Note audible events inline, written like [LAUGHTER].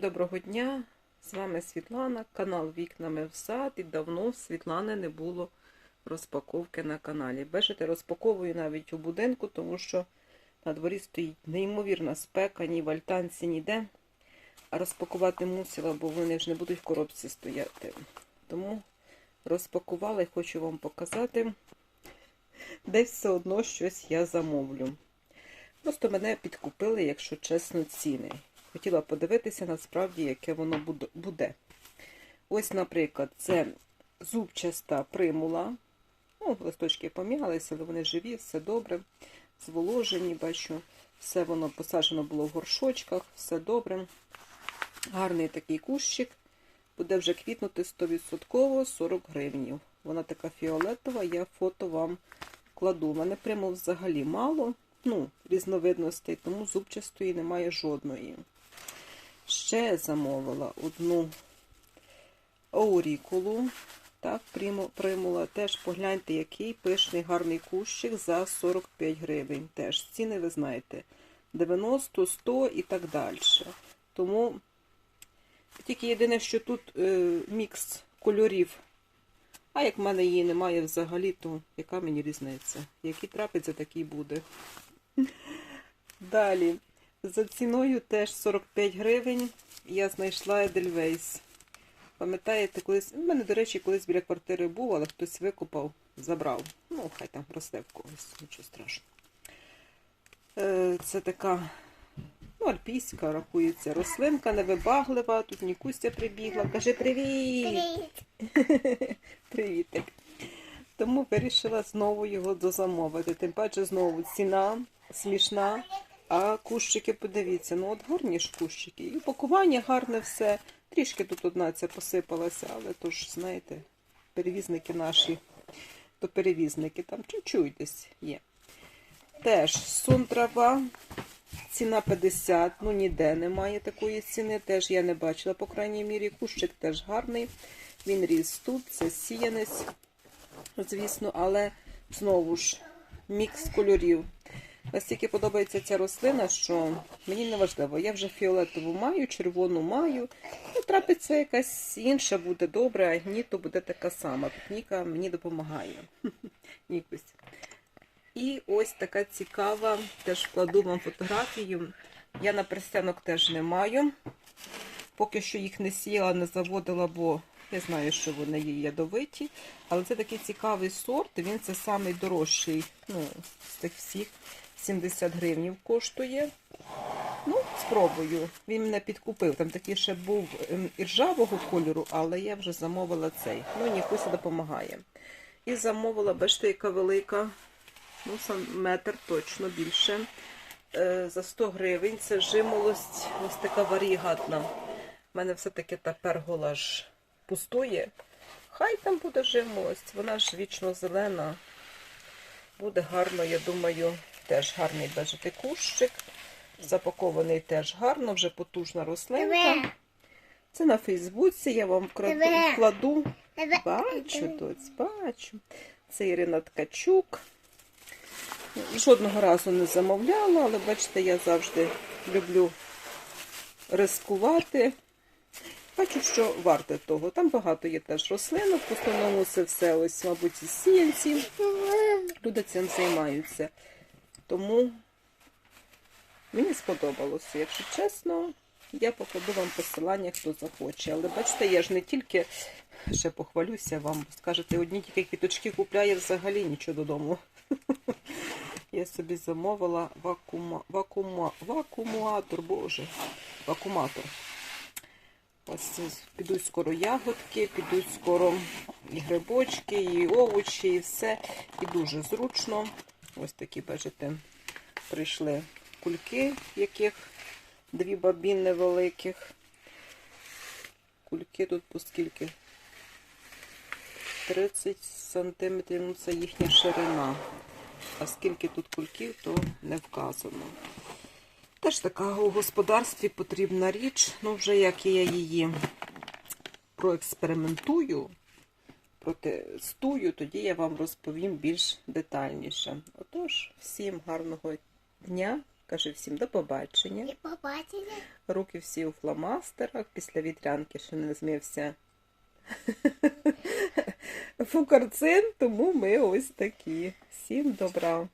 Доброго дня! З вами Світлана, канал Вікнами в сад. І давно в Світлани не було розпаковки на каналі. Бачите, розпаковую навіть у будинку, тому що на дворі стоїть неймовірна спека, ні в альтанці, ніде. А розпакувати мусила, бо вони ж не будуть в коробці стояти. Тому розпакувала і хочу вам показати, де все одно щось я замовлю. Просто мене підкупили, якщо чесно, ціни. Хотіла подивитися насправді, яке воно буде. Ось, наприклад, це зубчаста примула. Ну, листочки пом'ялися, але вони живі, все добре. Зволожені, бачу. Все воно посаджено було в горшочках, все добре. Гарний такий кущик. Буде вже квітнути 100% 40 гривнів. Вона така фіолетова, я фото вам кладу. У мене примул взагалі мало, ну, різновидностей, тому зубчастої немає жодної. Ще замовила одну аурікулу. Так, приму- примула. Теж погляньте, який пишний гарний кущик за 45 гривень. Теж ціни, ви знаєте, 90, 100 і так далі. Тому тільки єдине, що тут е, мікс кольорів. А як в мене її немає взагалі, то яка мені різниця? Який трапиться, такий буде. [LAUGHS] Далі. За ціною теж 45 гривень я знайшла Едельвейс. Пам'ятаєте, колись. У мене, до речі, колись біля квартири був, але хтось викопав, забрав. Ну, хай там росте в когось, нічого страшного. Е, Це така ну, альпійська рахується рослинка, невибаглива. Тут Нікустя прибігла. Каже, привіт! [LAUGHS] Привітик. Тому вирішила знову його дозамовити. Тим паче знову ціна смішна. А кущики, подивіться, ну от гарні ж кущики. І упакування гарне все. Трішки тут одна ця посипалася, але то ж, знаєте, перевізники наші, то перевізники там чуть-чуть десь є. Теж сун трава, ціна 50, ну ніде немає такої ціни, теж я не бачила, по крайній мірі. Кущик теж гарний. Він ріс тут, це сіянець, звісно, але знову ж мікс кольорів. Настільки подобається ця рослина, що мені не важливо. Я вже фіолетову маю, червону маю. Ну, трапиться якась інша, буде добре, а ні, то буде така сама. Тут Ніка мені допомагає. [LAUGHS] Нікусь. І ось така цікава, теж вкладу вам фотографію. Я на перстянок теж не маю. Поки що їх не сіяла, не заводила, бо я знаю, що вони є ядовиті. Але це такий цікавий сорт. Він це самий дорожчий ну, з тих всіх. 70 гривнів коштує. Ну, спробую. Він мене підкупив. Там такий ще був ем, іржавого кольору, але я вже замовила цей. Ну, Нікуся допомагає. І замовила, бачите, яка велика. Ну, сам метр точно більше. Е, за 100 гривень. Це жимолость, ось така варігатна. У мене все-таки та пергола ж пустує. Хай там буде жимолость, вона ж вічно зелена. Буде гарно, я думаю, теж гарний бачите, кущик. Запакований теж гарно, вже потужна рослинка. Це на Фейсбуці, я вам вкладу. Бачу, доць, бачу. Це Ірина Ткачук. Жодного разу не замовляла, але бачите, я завжди люблю рискувати. Бачу, що варте того. Там багато є теж рослинок. В основному це все ось, мабуть, із сіянці. Люди цим займаються. Тому мені сподобалося, якщо чесно. Я покладу вам посилання, хто захоче. Але бачите, я ж не тільки ще похвалюся вам, скажете, одні тільки квіточки купляє взагалі нічого додому. [LAUGHS] Я собі замовила вакуума, вакуума, вакууматор, боже, вакууматор. Ось підуть скоро ягодки, підуть скоро і грибочки, і овочі, і все. І дуже зручно. Ось такі, бачите, прийшли кульки, яких дві бабіни великих. Кульки тут по скільки? 30 сантиметрів, ну це їхня ширина. А скільки тут кульків, то не вказано. Теж така у господарстві потрібна річ. Ну, вже як я її проекспериментую, протестую, тоді я вам розповім більш детальніше. Отож, всім гарного дня, Кажи всім до побачення. І побачення. Руки всі у фломастерах, після вітрянки ще не змився [LAUGHS] фукарцин, тому ми ось такі. Всім добра.